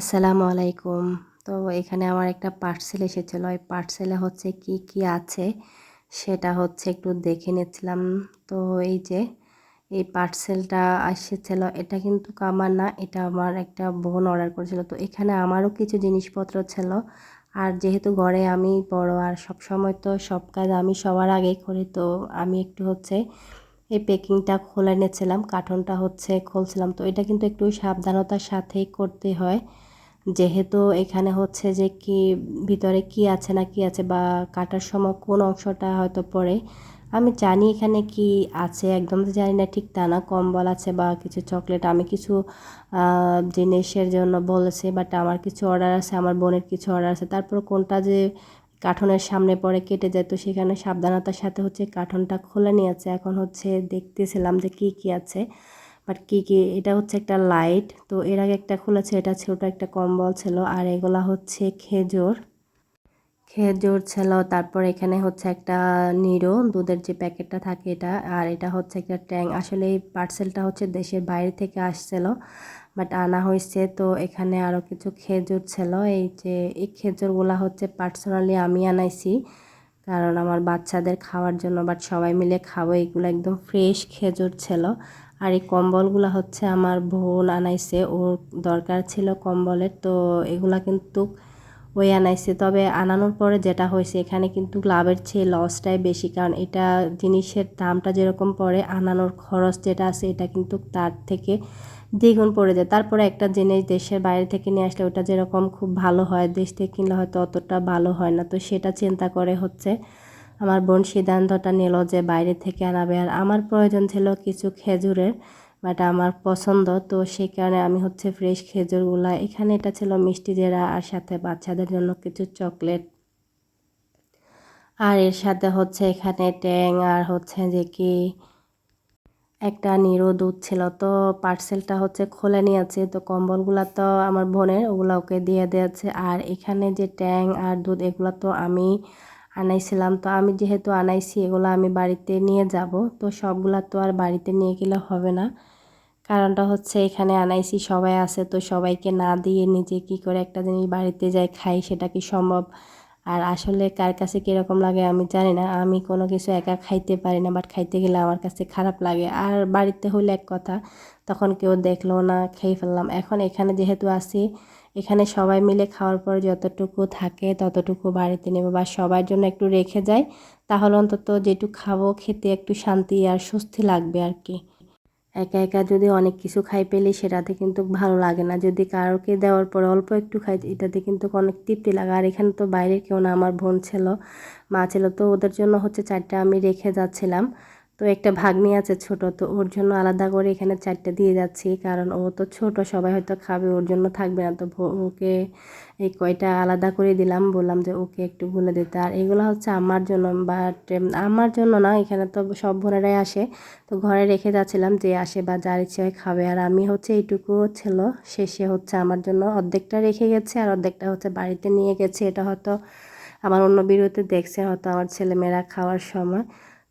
আসসালামু আলাইকুম। তো এখানে আমার একটা পার্সেল এসেছিল। ওই পার্সেলে হচ্ছে কি কি আছে সেটা হচ্ছে একটু দেখে নিচ্ছিলাম। তো এই যে, এই পার্সেলটা এসেছিল। এটা কিন্তু আমার না, এটা আমার একটা বোন অর্ডার করেছিল। তো এখানে আমারও কিছু জিনিসপত্র ছিল। আর যেহেতু ঘরে আমি বড় আর সব সময় তো সব কাজ আমি সবার আগে করি, তো আমি একটু হচ্ছে এই প্যাকিংটা খুলে নিয়েছিলাম কার্টনটা হচ্ছে খুলছিলাম। তো এটা কিন্তু একটু সাবধানতার সাথেই করতে হয়। যেহেতু এখানে হচ্ছে যে কি, ভিতরে কি আছে না কি আছে বা কাটার সময় কোন অংশটা হয়তো পড়ে, আমি জানি এখানে কি আছে, একদম তো জানি না ঠিক তা না, কম্বল আছে বা কিছু চকলেট, আমি কিছু জিনিসের জন্য বলেছি বাট আমার কিছু অর্ডার আছে, আমার বোনের কিছু অর্ডার আছে, তারপর কোনটা যে কাঠনের সামনে পরে কেটে যায়। তো সেখানে সাবধানতার সাথে হচ্ছে কাঠনটা খোলা নিয়ে আছে এখন হচ্ছে দেখতেছিলাম যে কি কি আছে। বাট কি কি, এটা হচ্ছে একটা লাইট। তো এর আগে একটা খোলা ছিল এটা ছোটো একটা কম্বল ছিল। আর এগুলা হচ্ছে খেজুর। খেজুর, ছিল, তারপর এখানে হচ্ছে একটা নিরো, দুধের যে প্যাকেটটা থাকে এটা, আর এটা হচ্ছে একটা ট্যাং। আসলে এই পার্সেলটা হচ্ছে দেশের বাইরে থেকে আসছিল, বাট আনা হয়েছে। তো এখানে আরও কিছু খেজুর, ছিল, এই যে, এই খেজুরগুলা হচ্ছে পার্সোনালি আমি আনাইছি, কারণ আমার বাচ্চাদের খাওয়ার জন্য, বাট সবাই মিলে খাব। এগুলো একদম ফ্রেশ খেজুর, ছিল। আর এই কম্বলগুলো হচ্ছে আমার বোন আনাইছে, ওর দরকার ছিল কম্বলের, তো এগুলা কিন্তু ওই আনাইছে। তবে আনানোর পরে যেটা হয়েছে, এখানে কিন্তু লাভের চেয়ে লসটাই বেশি। কারণ এটা জিনিসের দামটা যেরকম পড়ে, আনানোর খরচ যেটা আছে, এটা কিন্তু তার থেকে দ্বিগুণ পড়ে যায়। তারপরে একটা জিনিস দেশের বাইরে থেকে নিয়ে আসলে ওটা যেরকম খুব ভালো হয়, দেশ থেকে কিনলে হয়তো অতটা ভালো হয় না। তো সেটা চিন্তা করে হচ্ছে আমার বোন সিদ্ধান্তটা নিল যে বাইরে থেকে আনাবে। আর আমার প্রয়োজন ছিল কিছু খেজুরের বাট আমার পছন্দ। তো সেই কারণে আমি হচ্ছে ফ্রেশ খেজুরগুলা, এখানে এটা ছিল মিষ্টি জেরা আর সাথে বাচ্চাদের জন্য কিছু চকলেট আর এর সাথে হচ্ছে এখানে ট্যাং আর হচ্ছে যে কি, একটা নিরো দুধ ছিল। তো পার্সেলটা হচ্ছে খুলে নিয়েছে। তো কম্বলগুলো তো আমার বোনের, ওগুলো ওকে দিয়ে দিয়েছে। আর এখানে যে ট্যাং আর দুধ, এগুলো তো আমি আনাইছিলাম। তো আমি যেহেতু আনাইছি, এগুলো আমি বাড়িতে নিয়ে যাব। তো সবগুলা তো আর বাড়িতে নিয়ে গেলে হবে না। কারণটা হচ্ছে এখানে আনাইছি, সবাই আছে তো সবাইকে না দিয়ে নিজে কি করে একটা জিনিস বাড়িতে যাই, খাই সেটা কি সম্ভব? আর আসলে কার কাছে কীরকম লাগে আমি জানি না, আমি কোনো কিছু একা খাইতে পারি না বাট খাইতে গেলে আমার কাছে খারাপ লাগে। আর বাড়িতে হইলে এক কথা, তখন কেউ দেখল না, খেয়ে ফেললাম। এখন এখানে যেহেতু আসি এখানে সবাই মিলে খাওয়ার পর যতটুকু থাকে ততটুকু বাড়িতে নেব। বা সবার জন্য একটু রেখে যাই, তাহলে অন্তত যেটুকু খাব খেতে একটু শান্তি আর স্বস্তি লাগবে আর কি। একা একা যদি অনেক কিছু খাই পেলে সেটাতে কিন্তু ভালো লাগে না। যদি কারোকে দেওয়ার পর অল্প একটু খাই, এটাতে কিন্তু অনেক তৃপ্তি লাগে। আর এখানে তো বাইরে কেউ না, আমার বোন ছিল, মা ছিল, তো ওদের জন্য হচ্ছে চারটা আমি রেখে যাচ্ছিলাম। তো একটা ভাগ্নি আছে ছোট, তো ওর জন্য আলাদা করে এখানে চারটে দিয়ে যাচ্ছি। কারণ ও তো ছোট, সবাই হয়তো খাবে, ওর জন্য থাকবে না। তো ওকে এই কয়টা আলাদা করে দিলাম। বললাম যে ওকে একটু বলে দিতে আর এগুলো হচ্ছে আমার জন্য বাট আমার জন্য না, এখানে তো সব বোনেরাই আসে। তো ঘরে রেখে যাচ্ছিলাম যে আসে বা যার ইচ্ছে হয় খাবে। আর আমি হচ্ছে এইটুকু ছিল, শেষে হচ্ছে আমার জন্য অর্ধেকটা রেখে গেছে আর অর্ধেকটা হচ্ছে বাড়িতে নিয়ে গেছে। এটা হয়তো আমার অন্য বিরতি দেখছে, হয়তো আমার ছেলেমেয়েরা খাওয়ার সময়।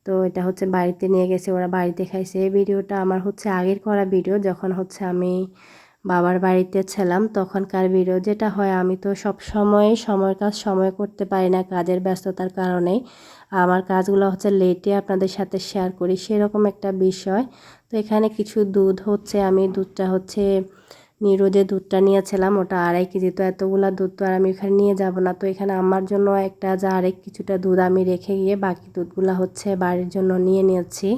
তো এটা হচ্ছে বাড়িতে নিয়ে গেছে, ওরা বাড়িতে খাইছে। এই ভিডিওটা আমার হচ্ছে আগের করা ভিডিও, যখন হচ্ছে আমি বাবার বাড়িতে ছিলাম, তখনকার ভিডিও যেটা হয়, আমি তো সব সময় সময়ের কাজ সময় করতে পারি না কাজের ব্যস্ততার কারণে আমার কাজগুলো হচ্ছে লেটে আপনাদের সাথে শেয়ার করি, সেরকম একটা বিষয়। তো এখানে কিছু দুধ হচ্ছে, আমি দুধটা হচ্ছে নিরো যে দুধটা নিয়েছিলাম, ওটা আড়াই কেজি। তো এতগুলো দুধ তো আর আমি এখানে নিয়ে যাব না। তো এখানে আমার জন্য একটা যা আরেক কিছুটা দুধ আমি রেখে গিয়ে বাকি দুধগুলো হচ্ছে বাড়ির জন্য নিয়ে নিয়েছি।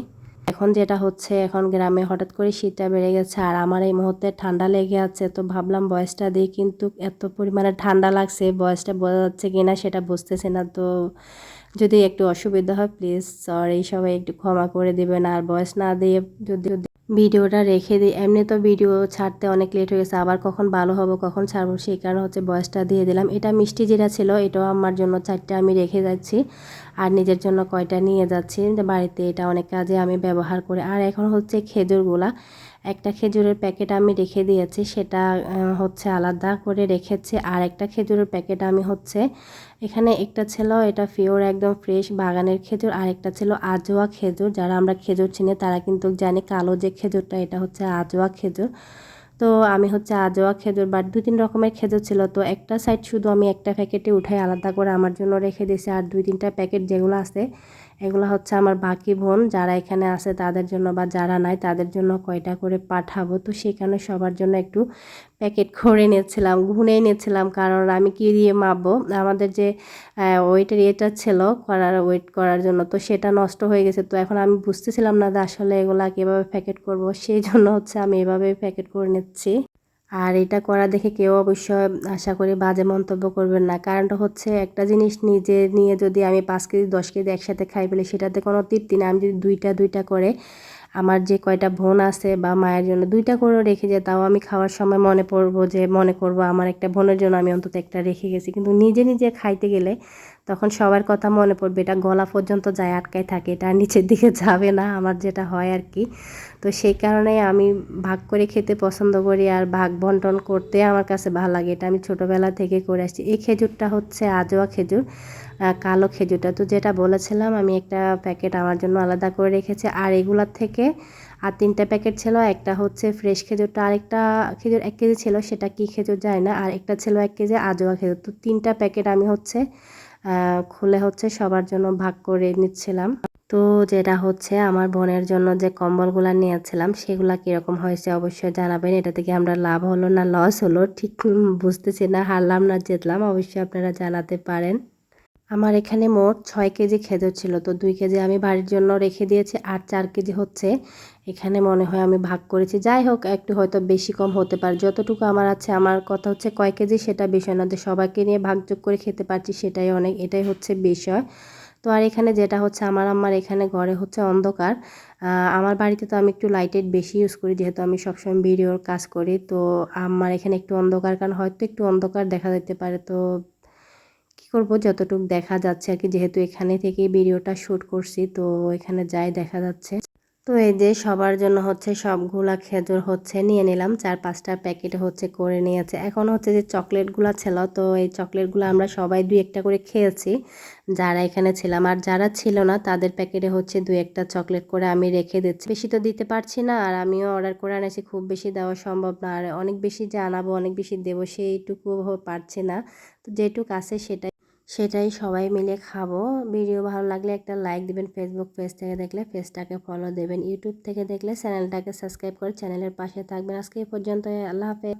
এখন যেটা হচ্ছে, এখন গ্রামে হঠাৎ করে শীতটা বেড়ে গেছে আর আমার এই মুহূর্তে ঠান্ডা লেগে আছে। তো ভাবলাম বয়সটা দিয়ে কিন্তু এত পরিমাণে ঠান্ডা লাগছে, বয়সটা বোঝা যাচ্ছে কি না সেটা বুঝতেছে না। তো যদি একটু অসুবিধা হয় প্লিজ সরি সবাই একটু ক্ষমা করে দেবেন। আর বয়স না দিয়ে যদি ভিডিওটা রেখে দিই। এমনি তো ভিডিও ছাড়তে অনেক লেট হয়ে গেছে, আবার কখন ভালো হব, কখন ছাড়বো, সেই কারণে হচ্ছে বয়সটা দিয়ে দিলাম। এটা মিষ্টি যেটা ছিল, এটাও আমার জন্য চারটা আমি রেখে যাচ্ছি। আর নিজের জন্য কয়টা নিয়ে যাচ্ছি বাড়িতে এটা অনেক কাজে আমি ব্যবহার করি। আর এখন হচ্ছে খেজুরগুলা। একটা খেজুরের প্যাকেট আমি রেখে দিয়েছি, সেটা হচ্ছে আলাদা করে রেখেছি। আর একটা খেজুরের প্যাকেট আমি হচ্ছে, এখানে একটা ছিল এটা পিওর একদম ফ্রেশ বাগানের খেজুর, আর একটা ছিল আজোয়া খেজুর। যারা আমরা খেজুর চিনি তারা কিন্তু জানে কালো যে খেজুরটা, এটা হচ্ছে আজোয়া খেজুর। তো আমি হচ্ছে আজোয়া খেজুর বা দুই তিন রকমের খেজুর ছিল। তো একটা সাইড শুধু আমি একটা প্যাকেটে উঠাই, আলাদা করে আমার জন্য রেখে দিয়েছি। আর দুই তিনটা প্যাকেট যেগুলো আছে, এগুলো হচ্ছে আমার বাকি বোন, যারা এখানে আছে তাদের জন্য বা যারা নাই তাদের জন্য কয়টা করে পাঠাবো। তো সেখানে সবার জন্য একটু প্যাকেট করে নিয়েছিলাম গুনে নিয়েছিলাম কারণ আমি কি দিয়ে মাপবো? আমাদের যে ওয়েটের ইয়েটা ছিল করার ওয়েট করার জন্য, তো সেটা নষ্ট হয়ে গেছে। তো এখন আমি বুঝতেছিলাম না যে আসলে এগুলা কীভাবে প্যাকেট করব, সেই জন্য হচ্ছে আমি এভাবে প্যাকেট করে নিচ্ছি। আর এটা করা দেখে কেউ অবশ্যই আশা করি বাজে মন্তব্য করবেন না। কারণটা হচ্ছে একটা জিনিস নিজে নিয়ে যদি আমি পাঁচ কেজি, দশ কেজি একসাথে খাই ফেলি, সেটাতে কোনো তৃপ্তি না আমি যদি দুইটা দুইটা করে আমার যে কয়টা বোন আছে বা মায়ের জন্য দুইটা করে রেখে যায়, তাও আমি খাওয়ার সময় মনে পড়ব যে, মনে করব আমার একটা বোনের জন্য আমি অন্তত একটা রেখে গেছি। কিন্তু নিজে নিজে খাইতে গেলে তখন সবার কথা মনে পড়বে, এটা গলা পর্যন্ত যায় আটকায় থাকে, এটা নিচের দিকে যাবে না আমার যেটা হয় আর কি। তো সেই কারণে আমি ভাগ করে খেতে পছন্দ করি আর ভাগ বন্টন করতে আমার কাছে ভালো লাগে, এটা আমি ছোটোবেলা থেকে করে আসছি। এই খেজুরটা হচ্ছে আজোয়া খেজুর কালো খেজুরটা। তো যেটা বলেছিলাম, আমি একটা প্যাকেট আমার জন্য আলাদা করে রেখেছি, আর এগুলার থেকে আর তিনটা প্যাকেট ছিল, একটা হচ্ছে ফ্রেশ খেজুরটা, আরেকটা খেজুর এক কেজি ছিল, সেটা কি খেজুর যায় না, আর একটা ছিল এক কেজি আজোয়া খেজুর। তো তিনটা প্যাকেট আমি হচ্ছে খুলে হচ্ছে সবার জন্য ভাগ করে নিচ্ছিলাম। তো যেটা হচ্ছে আমার বোনের জন্য যে কম্বলগুলো নিয়েছিলাম, সেগুলো কীরকম হয়েছে অবশ্যই জানাবেন। এটা থেকে আমরা লাভ হলো না লস হলো, ঠিক বুঝতেছি না, হারলাম না, জিতলাম, অবশ্যই আপনারা জানাতে পারেন। আমার এখানে মোট ছয় কেজি খেজুর ছিল তো দুই কেজি আমি বাড়ির জন্য রেখে দিয়েছি আর চার কেজি হচ্ছে এখানে মনে হয় আমি ভাগ করেছি। যাই হোক, একটু হয়তো বেশি কম হতে পারে। যতটুকু আমার আছে, আমার কথা হচ্ছে কয় কেজি সেটা বিষয় না। যে সবাইকে নিয়ে ভাগযোগ করে খেতে পারছি সেটাই অনেক, এটাই হচ্ছে বিষয়। তো আর এখানে যেটা হচ্ছে, আমার আমার এখানে ঘরে হচ্ছে অন্ধকার। আমার বাড়িতে তো আমি একটু লাইটেড বেশি ইউজ করি, যেহেতু আমি সবসময় ভিডিওর কাজ করি। তো আমার এখানে একটু অন্ধকার, কারণ হয়তো একটু অন্ধকার দেখা যেতে পারে। তো করব? যতটুকু দেখা যাচ্ছে আর কি যেহেতু এখানে থেকে ভিডিওটা শ্যুট করছি, তো এখানে যাই দেখা যাচ্ছে। তো এই যে সবার জন্য হচ্ছে সবগুলা খেজুর হচ্ছে, নিয়ে নিলাম। চার পাঁচটা প্যাকেট হচ্ছে করে নিয়েছে। এখন হচ্ছে যে চকলেটগুলো ছিল, তো এই চকলেটগুলো আমরা সবাই দুই একটা করে খেয়েছি। যারা এখানে ছিলাম, আর যারা ছিল না, তাদের প্যাকেটে হচ্ছে দুই একটা চকলেট করে আমি রেখে দিচ্ছি। বেশি তো দিতে পারছি না, আর আমিও অর্ডার করে আনেছি খুব বেশি দেওয়া সম্ভব না, আর অনেক বেশি জানাব, অনেক বেশি দেবো সেইটুকু পারছি না। তো যেটুকু আছে সেটাই সেটাই সবাই মিলে খাব। ভিডিও ভালো লাগলে একটা লাইক দেবেন ফেসবুক পেজ থেকে দেখলে পেজটাকে ফলো দেবেন। ইউটিউব থেকে দেখলে চ্যানেলটাকে সাবস্ক্রাইব করে চ্যানেলের পাশে থাকবেন। আজকে এই পর্যন্ত আল্লাহ হাফেজ।